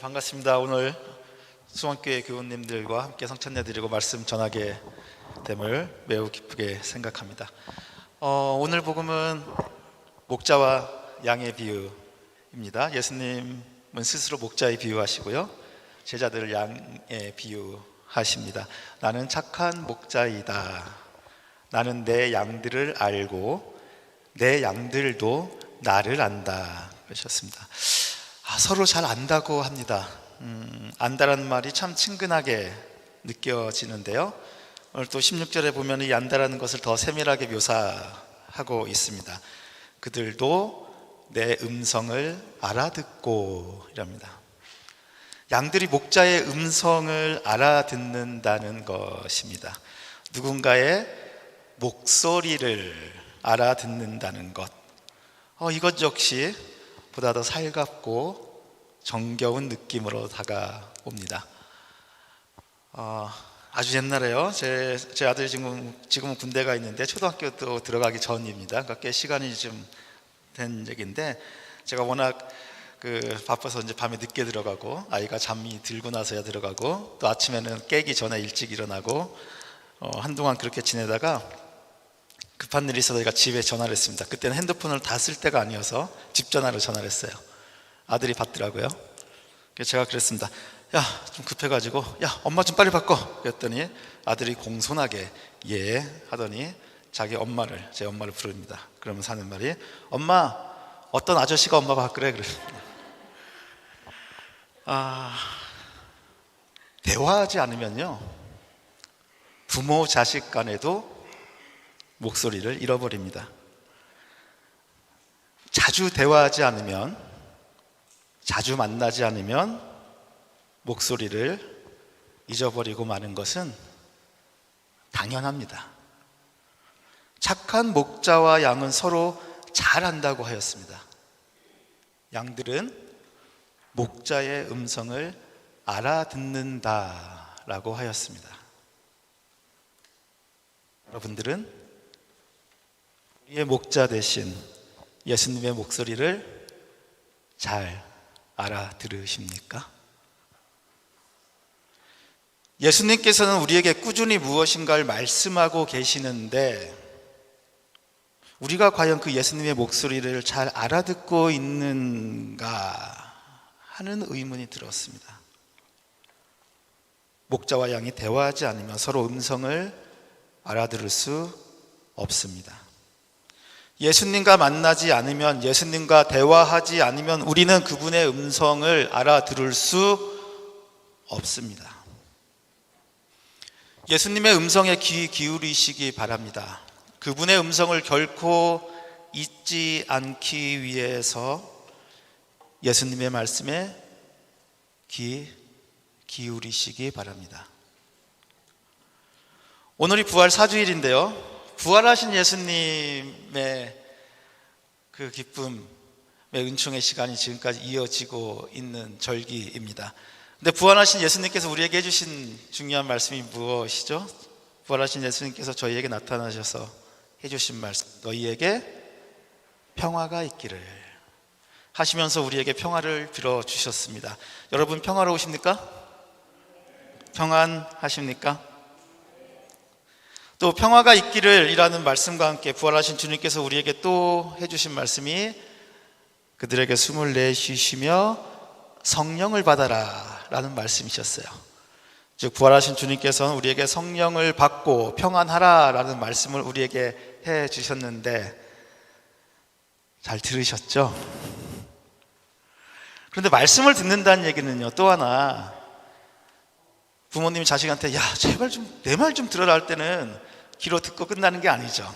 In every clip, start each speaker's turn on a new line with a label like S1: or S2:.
S1: 반갑습니다. 오늘 수원교회 교우님들과 함께 성찬례 드리고 말씀 전하게 됨을 매우 기쁘게 생각합니다. 어, 오늘 복음은 목자와 양의 비유입니다. 예수님은 스스로 목자에 비유하시고요. 제자들을 양에 비유하십니다. 나는 착한 목자이다. 나는 내 양들을 알고 내 양들도 나를 안다. 그러셨습니다. 아, 서로 잘 안다고 합니다. 음, 안다라는 말이 참 친근하게 느껴지는데요. 오늘 또 16절에 보면 이 안다라는 것을 더 세밀하게 묘사하고 있습니다. 그들도 내 음성을 알아듣고 이랍니다. 양들이 목자의 음성을 알아듣는다는 것입니다. 누군가의 목소리를 알아듣는다는 것. 어, 이것 역시 보다 더 살갑고 정겨운 느낌으로 다가옵니다. 어, 아주 옛날에요. 제, 제 아들이 지금 지금은 군대가 있는데 초등학교 또 들어가기 전입니다. 그러니까 꽤 시간이 좀 된 얘기인데 제가 워낙 그 바빠서 이제 밤에 늦게 들어가고 아이가 잠이 들고 나서야 들어가고 또 아침에는 깨기 전에 일찍 일어나고 어, 한동안 그렇게 지내다가 급한 일이 있어서 제가 집에 전화를 했습니다. 그때는 핸드폰을 다 쓸 때가 아니어서 집 전화로 전화를 했어요. 아들이 받더라고요. 그래서 제가 그랬습니다. 야, 좀 급해가지고, 야, 엄마 좀 빨리 바꿔. 그랬더니 아들이 공손하게 예 하더니 자기 엄마를, 제 엄마를 부릅니다. 그러면서 하는 말이, 엄마, 어떤 아저씨가 엄마 바꾸래? 그랬습니다. 아, 대화하지 않으면요. 부모 자식 간에도 목소리를 잃어버립니다. 자주 대화하지 않으면, 자주 만나지 않으면 목소리를 잊어버리고 마는 것은 당연합니다. 착한 목자와 양은 서로 잘 안다고 하였습니다. 양들은 목자의 음성을 알아듣는다라고 하였습니다. 여러분들은 우리의 목자 대신 예수님의 목소리를 잘 알아들으십니까? 예수님께서는 우리에게 꾸준히 무엇인가를 말씀하고 계시는데 우리가 과연 그 예수님의 목소리를 잘 알아듣고 있는가 하는 의문이 들었습니다. 목자와 양이 대화하지 않으면 서로 음성을 알아들을 수 없습니다. 예수님과 만나지 않으면 예수님과 대화하지 않으면 우리는 그분의 음성을 알아들을 수 없습니다. 예수님의 음성에 귀 기울이시기 바랍니다. 그분의 음성을 결코 잊지 않기 위해서 예수님의 말씀에 귀 기울이시기 바랍니다. 오늘이 부활 사주일인데요. 부활하신 예수님의 그 기쁨의 은총의 시간이 지금까지 이어지고 있는 절기입니다. 근데 부활하신 예수님께서 우리에게 해주신 중요한 말씀이 무엇이죠? 부활하신 예수님께서 저희에게 나타나셔서 해주신 말씀, 너희에게 평화가 있기를 하시면서 우리에게 평화를 빌어 주셨습니다. 여러분 평화로우십니까? 평안하십니까? 또 평화가 있기를 이라는 말씀과 함께 부활하신 주님께서 우리에게 또 해주신 말씀이 그들에게 숨을 내쉬시며 성령을 받아라 라는 말씀이셨어요. 즉, 부활하신 주님께서는 우리에게 성령을 받고 평안하라 라는 말씀을 우리에게 해 주셨는데 잘 들으셨죠? 그런데 말씀을 듣는다는 얘기는요, 또 하나 부모님이 자식한테 야, 제발 좀 내 말 좀 들어라 할 때는 귀로 듣고 끝나는 게 아니죠.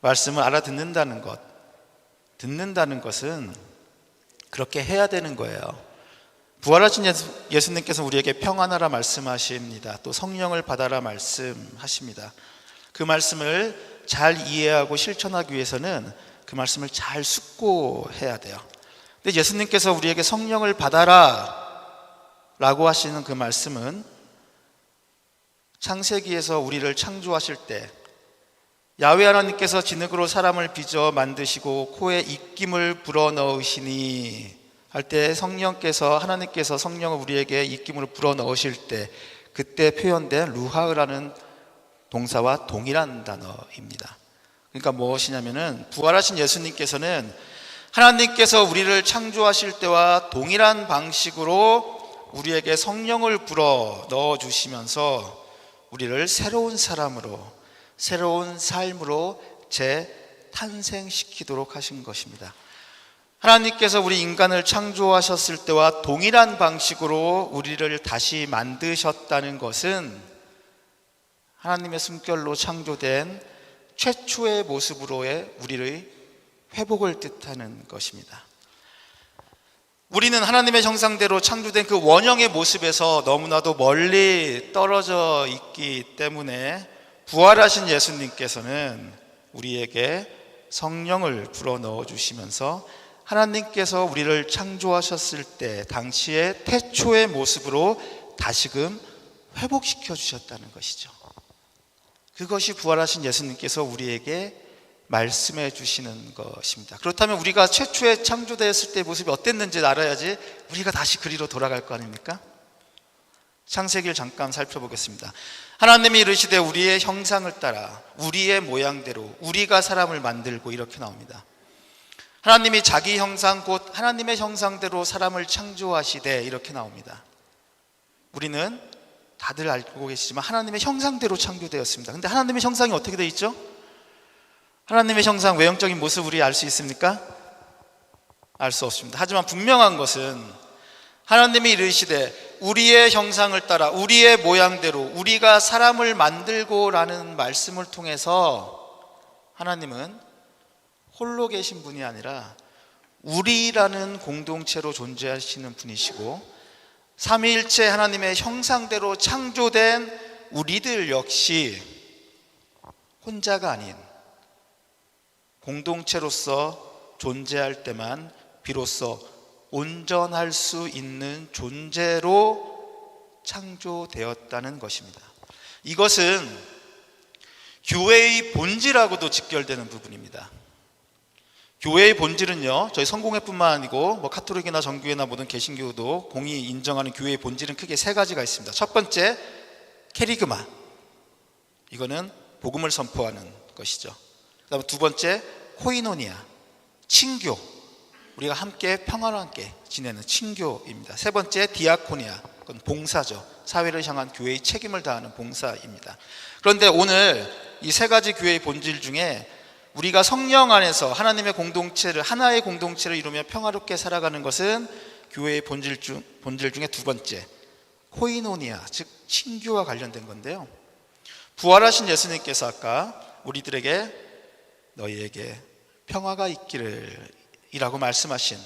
S1: 말씀을 알아듣는다는 것, 듣는다는 것은 그렇게 해야 되는 거예요. 부활하신 예수, 님께서 우리에게 평안하라 말씀하십니다. 또 성령을 받아라 말씀하십니다. 그 말씀을 잘 이해하고 실천하기 위해서는 그 말씀을 잘 숙고해야 돼요. 근데 예수님께서 우리에게 성령을 받아라 라고 하시는 그 말씀은 창세기에서 우리를 창조하실 때 야외 하나님께서 진흙으로 사람을 빚어 만드시고 코에 입김을 불어 넣으시니 할 때 성령께서 하나님께서 성령을 우리에게 입김으로 불어 넣으실 때 그때 표현된 루하흐라는 동사와 동일한 단어입니다. 그러니까 무엇이냐면은 부활하신 예수님께서는 하나님께서 우리를 창조하실 때와 동일한 방식으로 우리에게 성령을 불어 넣어 주시면서 우리를 새로운 사람으로 새로운 삶으로 재탄생시키도록 하신 것입니다. 하나님께서 우리 인간을 창조하셨을 때와 동일한 방식으로 우리를 다시 만드셨다는 것은 하나님의 숨결로 창조된 최초의 모습으로의 우리의 회복을 뜻하는 것입니다. 우리는 하나님의 형상대로 창조된 그 원형의 모습에서 너무나도 멀리 떨어져 있기 때문에 부활하신 예수님께서는 우리에게 성령을 불어 넣어 주시면서 하나님께서 우리를 창조하셨을 때 당시의 태초의 모습으로 다시금 회복시켜 주셨다는 것이죠. 그것이 부활하신 예수님께서 우리에게 말씀해 주시는 것입니다. 그렇다면 우리가 최초에 창조되었을 때 모습이 어땠는지 알아야지 우리가 다시 그리로 돌아갈 거 아닙니까? 창세기를 잠깐 살펴보겠습니다. 하나님이 이르시되 우리의 형상을 따라 우리의 모양대로 우리가 사람을 만들고 이렇게 나옵니다. 하나님이 자기 형상 곧 하나님의 형상대로 사람을 창조하시되 이렇게 나옵니다. 우리는 다들 알고 계시지만 하나님의 형상대로 창조되었습니다. 근데 하나님의 형상이 어떻게 되어 있죠? 하나님의 형상 외형적인 모습 우리 알 수 있습니까? 알 수 없습니다. 하지만 분명한 것은 하나님이 이르시되 우리의 형상을 따라 우리의 모양대로 우리가 사람을 만들고라는 말씀을 통해서 하나님은 홀로 계신 분이 아니라 우리라는 공동체로 존재하시는 분이시고 삼위일체 하나님의 형상대로 창조된 우리들 역시 혼자가 아닌 공동체로서 존재할 때만 비로소 온전할 수 있는 존재로 창조되었다는 것입니다. 이것은 교회의 본질하고도 직결되는 부분입니다. 교회의 본질은요, 저희 성공회뿐만 아니고 뭐 카톨릭이나 정교회나 모든 개신교도 공이 인정하는 교회의 본질은 크게 세 가지가 있습니다. 첫 번째, 캐리그마. 이거는 복음을 선포하는 것이죠. 그다음에 두 번째, 코이노니아. 친교. 우리가 함께 평화를 함께 지내는 친교입니다. 세 번째, 디아코니아. 그건 봉사죠. 사회를 향한 교회의 책임을 다하는 봉사입니다. 그런데 오늘 이 세 가지 교회의 본질 중에 우리가 성령 안에서 하나님의 공동체를 하나의 공동체를 이루며 평화롭게 살아가는 것은 교회의 본질 중 본질 중에 두 번째 코이노니아 즉 친교와 관련된 건데요. 부활하신 예수님께서 아까 우리들에게 너희에게 평화가 있기를 이라고 말씀하신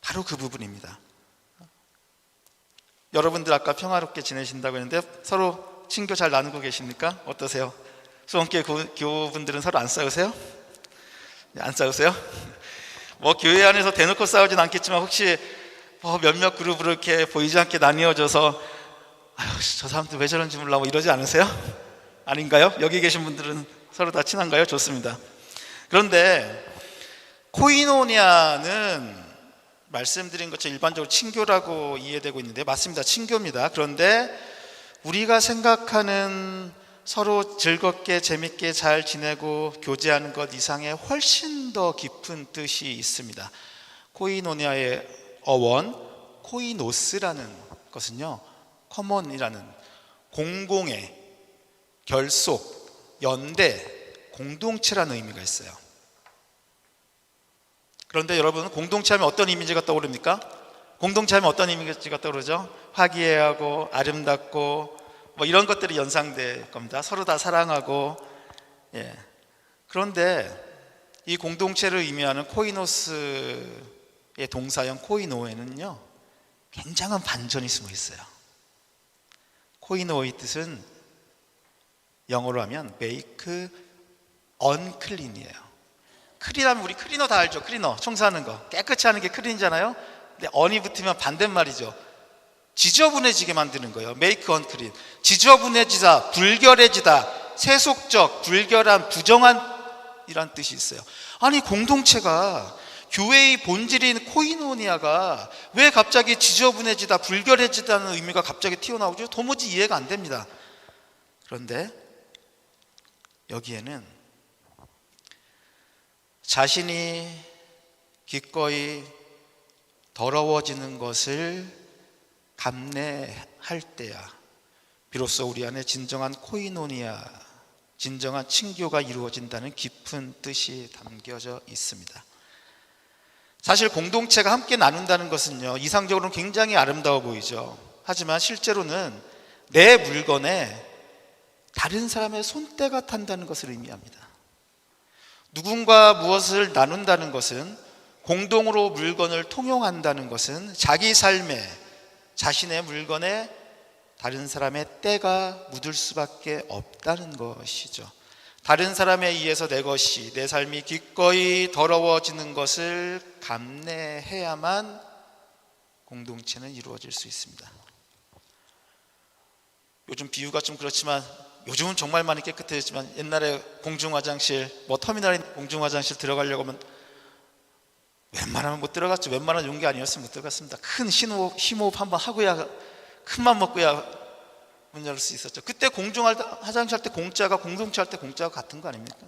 S1: 바로 그 부분입니다. 여러분들 아까 평화롭게 지내신다고 했는데 서로 친교 잘 나누고 계십니까? 어떠세요? 수원교회 교우분들은 서로 안 싸우세요? 네, 안 싸우세요? 뭐 교회 안에서 대놓고 싸우진 않겠지만 혹시 뭐 몇몇 그룹으로 이렇게 보이지 않게 나뉘어져서 아유 저 사람들 왜 저런지 몰라 뭐 이러지 않으세요? 아닌가요? 여기 계신 분들은 서로 다 친한가요? 좋습니다. 그런데 코이노니아는 말씀드린 것처럼 일반적으로 친교라고 이해되고 있는데 맞습니다. 친교입니다. 그런데 우리가 생각하는 서로 즐겁게 재밌게 잘 지내고 교제하는 것 이상의 훨씬 더 깊은 뜻이 있습니다. 코이노니아의 어원 코이노스라는 것은요. 커먼이라는 공공의 결속, 연대, 공동체라는 의미가 있어요. 그런데 여러분 공동체 하면 어떤 이미지가 떠오릅니까? 공동체 하면 어떤 이미지가 떠오르죠? 화기애애하고 아름답고 뭐 이런 것들이 연상될 겁니다. 서로 다 사랑하고 예. 그런데 이 공동체를 의미하는 코이노스의 동사형 코이노에는요 굉장한 반전이 숨어 있어요. 코이노의 뜻은 영어로 하면 make unclean이에요. 클린하면 우리 클리너 다 알죠? 클리너 청소하는 거 깨끗이 하는 게 클린이잖아요. 근데 언이 붙으면 반대말이죠. 지저분해지게 만드는 거예요. make unclean. 지저분해지다, 불결해지다, 세속적, 불결한, 부정한 이란 뜻이 있어요. 아니 공동체가 교회의 본질인 코이노니아가 왜 갑자기 지저분해지다 불결해지다는 의미가 갑자기 튀어나오죠? 도무지 이해가 안 됩니다. 그런데 여기에는 자신이 기꺼이 더러워지는 것을 감내할 때야 비로소 우리 안에 진정한 코이노니아, 진정한 친교가 이루어진다는 깊은 뜻이 담겨져 있습니다. 사실 공동체가 함께 나눈다는 것은요, 이상적으로는 굉장히 아름다워 보이죠. 하지만 실제로는 내 물건에 다른 사람의 손때가 탄다는 것을 의미합니다. 누군가 무엇을 나눈다는 것은 공동으로 물건을 통용한다는 것은 자기 삶에 자신의 물건에 다른 사람의 때가 묻을 수밖에 없다는 것이죠. 다른 사람에 의해서 내 것이 내 삶이 기꺼이 더러워지는 것을 감내해야만 공동체는 이루어질 수 있습니다. 요즘 비유가 좀 그렇지만 요즘은 정말 많이 깨끗해졌지만 옛날에 공중 화장실 뭐 터미널에 공중 화장실 들어가려고 하면 웬만하면 못 들어갔죠. 웬만한 용기 아니었으면 못 들어갔습니다. 큰 심호흡, 심호흡 한번 하고야 큰맘 먹고야 문 열을 수 있었죠. 그때 공중 화장실 할 때 공짜가 공동체 할 때 공짜가 같은 거 아닙니까?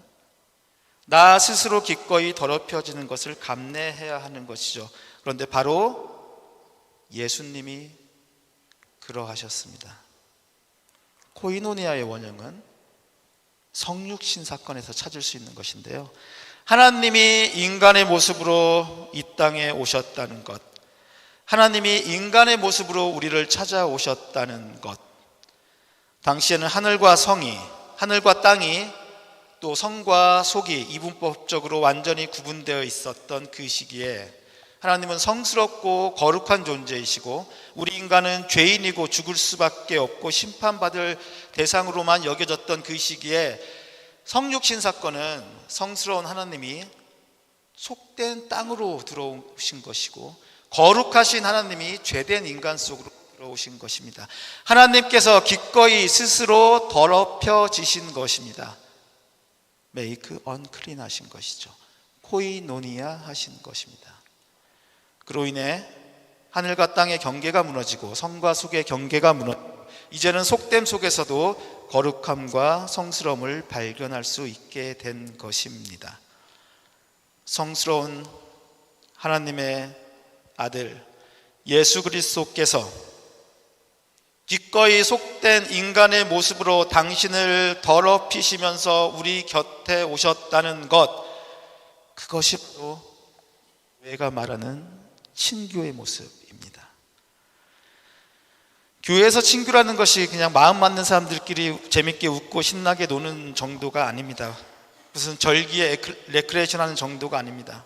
S1: 나 스스로 기꺼이 더럽혀지는 것을 감내해야 하는 것이죠. 그런데 바로 예수님이 그러하셨습니다. 코이노니아의 원형은 성육신 사건에서 찾을 수 있는 것인데요. 하나님이 인간의 모습으로 이 땅에 오셨다는 것, 하나님이 인간의 모습으로 우리를 찾아오셨다는 것, 당시에는 하늘과 성이, 하늘과 땅이 또 성과 속이 이분법적으로 완전히 구분되어 있었던 그 시기에 하나님은 성스럽고 거룩한 존재이시고 우리 인간은 죄인이고 죽을 수밖에 없고 심판받을 대상으로만 여겨졌던 그 시기에 성육신 사건은 성스러운 하나님이 속된 땅으로 들어오신 것이고 거룩하신 하나님이 죄된 인간 속으로 들어오신 것입니다. 하나님께서 기꺼이 스스로 더럽혀지신 것입니다. 메이크 언클린 하신 것이죠. 코이노니아 하신 것입니다. 그로 인해 하늘과 땅의 경계가 무너지고 성과 속의 경계가 무너 이제는 속됨 속에서도 거룩함과 성스러움을 발견할 수 있게 된 것입니다. 성스러운 하나님의 아들 예수 그리스도께서 기꺼이 속된 인간의 모습으로 당신을 더럽히시면서 우리 곁에 오셨다는 것 그것이 바로 교회가 말하는 친교의 모습입니다. 교회에서 친교라는 것이 그냥 마음 맞는 사람들끼리 재밌게 웃고 신나게 노는 정도가 아닙니다. 무슨 절기에 레크레이션 하는 정도가 아닙니다.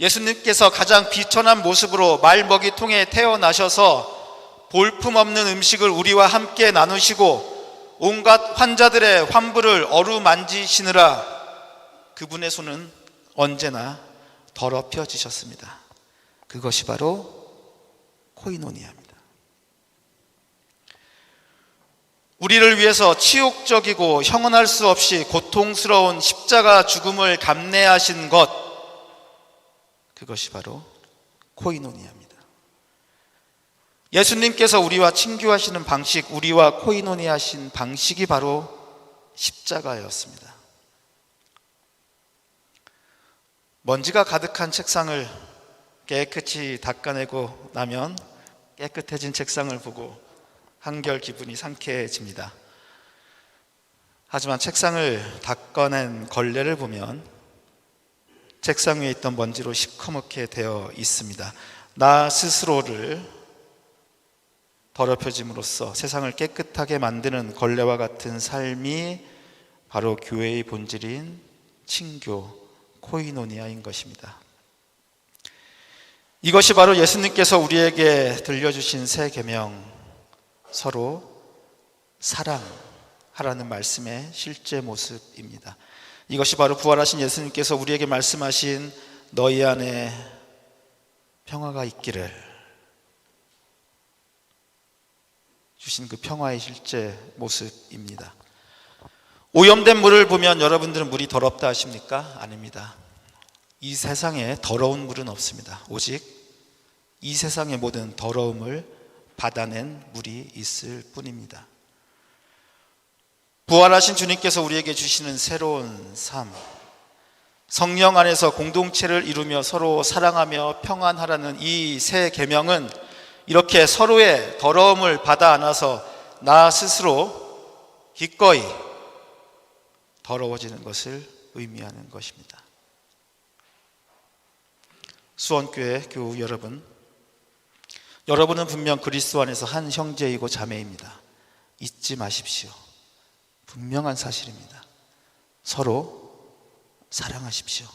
S1: 예수님께서 가장 비천한 모습으로 말먹이 통에 태어나셔서 볼품없는 음식을 우리와 함께 나누시고 온갖 환자들의 환부를 어루만지시느라 그분의 손은 언제나 더럽혀지셨습니다. 그것이 바로 코이노니아입니다. 우리를 위해서 치욕적이고 형언할 수 없이 고통스러운 십자가 죽음을 감내하신 것, 그것이 바로 코이노니아입니다. 예수님께서 우리와 친교하시는 방식, 우리와 코이노니아 하신 방식이 바로 십자가였습니다. 먼지가 가득한 책상을 깨끗이 닦아내고 나면 깨끗해진 책상을 보고 한결 기분이 상쾌해집니다. 하지만 책상을 닦아낸 걸레를 보면 책상 위에 있던 먼지로 시커멓게 되어 있습니다. 나 스스로를 더럽혀짐으로써 세상을 깨끗하게 만드는 걸레와 같은 삶이 바로 교회의 본질인 친교, 코이노니아인 것입니다. 이것이 바로 예수님께서 우리에게 들려주신 새 계명, 서로 사랑하라는 말씀의 실제 모습입니다. 이것이 바로 부활하신 예수님께서 우리에게 말씀하신 너희 안에 평화가 있기를 주신 그 평화의 실제 모습입니다. 오염된 물을 보면 여러분들은 물이 더럽다 하십니까? 아닙니다. 이 세상에 더러운 물은 없습니다. 오직 이 세상의 모든 더러움을 받아낸 물이 있을 뿐입니다. 부활하신 주님께서 우리에게 주시는 새로운 삶, 성령 안에서 공동체를 이루며 서로 사랑하며 평안하라는 이 새 계명은 이렇게 서로의 더러움을 받아 안아서 나 스스로 기꺼이 더러워지는 것을 의미하는 것입니다. 수원교회 교우 여러분, 여러분은 분명 그리스도 안에서 한 형제이고 자매입니다. 잊지 마십시오. 분명한 사실입니다. 서로 사랑하십시오.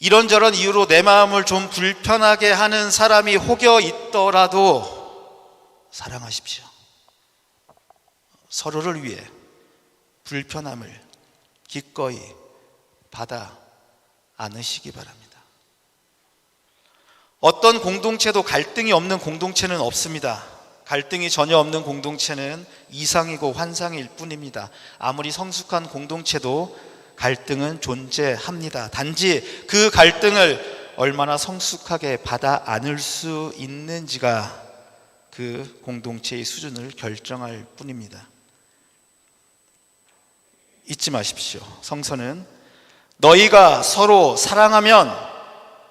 S1: 이런저런 이유로 내 마음을 좀 불편하게 하는 사람이 혹여 있더라도 사랑하십시오. 서로를 위해 불편함을 기꺼이 받아 안으시기 바랍니다. 어떤 공동체도 갈등이 없는 공동체는 없습니다. 갈등이 전혀 없는 공동체는 이상이고 환상일 뿐입니다. 아무리 성숙한 공동체도 갈등은 존재합니다. 단지 그 갈등을 얼마나 성숙하게 받아 안을 수 있는지가 그 공동체의 수준을 결정할 뿐입니다. 잊지 마십시오. 성서는 너희가 서로 사랑하면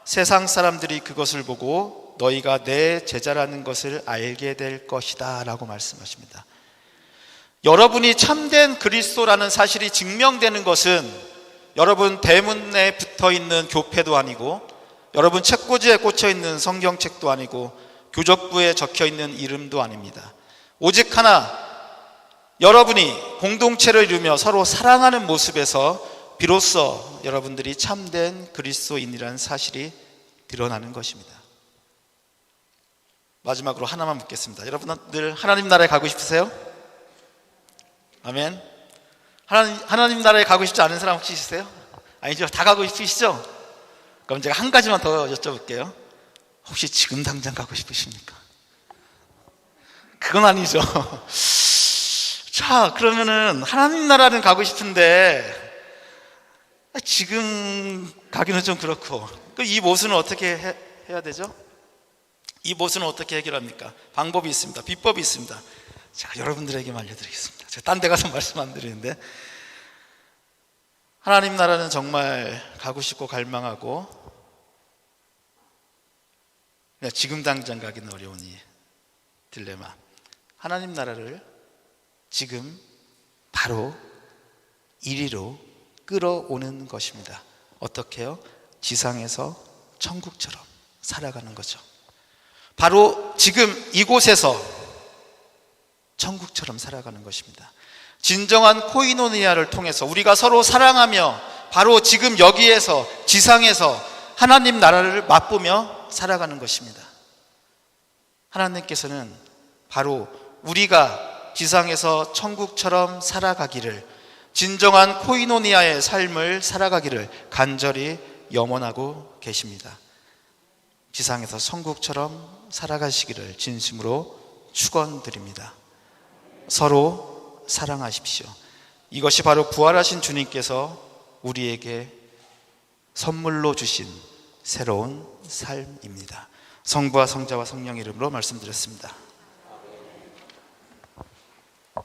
S1: 세상 사람들이 그것을 보고 너희가 내 제자라는 것을 알게 될 것이다 라고 말씀하십니다. 여러분이 참된 그리스도라는 사실이 증명되는 것은 여러분 대문에 붙어 있는 교패도 아니고 여러분 책꽂이에 꽂혀 있는 성경책도 아니고 교적부에 적혀 있는 이름도 아닙니다. 오직 하나 여러분이 공동체를 이루며 서로 사랑하는 모습에서 비로소 여러분들이 참된 그리스도인이라는 사실이 드러나는 것입니다. 마지막으로 하나만 묻겠습니다. 여러분들 하나님 나라에 가고 싶으세요? 아멘. 하나님, 하나님 나라에 가고 싶지 않은 사람 혹시 있으세요? 아니죠. 다 가고 싶으시죠? 그럼 제가 한 가지만 더 여쭤볼게요. 혹시 지금 당장 가고 싶으십니까? 그건 아니죠. 자, 그러면은 하나님 나라는 가고 싶은데 지금 가기는 좀 그렇고 이 모순은 어떻게 해, 해야 되죠? 이 모순은 어떻게 해결합니까? 방법이 있습니다. 비법이 있습니다. 제가 여러분들에게만 알려드리겠습니다. 제가 딴 데 가서 말씀 안 드리는데 하나님 나라는 정말 가고 싶고 갈망하고 그냥 지금 당장 가기는 어려운 이 딜레마. 하나님 나라를 지금 바로 이리로 끌어오는 것입니다. 어떻게요? 지상에서 천국처럼 살아가는 거죠. 바로 지금 이곳에서 천국처럼 살아가는 것입니다. 진정한 코이노니아를 통해서 우리가 서로 사랑하며 바로 지금 여기에서 지상에서 하나님 나라를 맛보며 살아가는 것입니다. 하나님께서는 바로 우리가 지상에서 천국처럼 살아가기를 진정한 코이노니아의 삶을 살아가기를 간절히 염원하고 계십니다. 지상에서 천국처럼 살아가시기를 진심으로 축원드립니다. 서로 사랑하십시오. 이것이 바로 부활하신 주님께서 우리에게 선물로 주신 새로운 삶입니다. 성부와 성자와 성령 이름으로 말씀드렸습니다.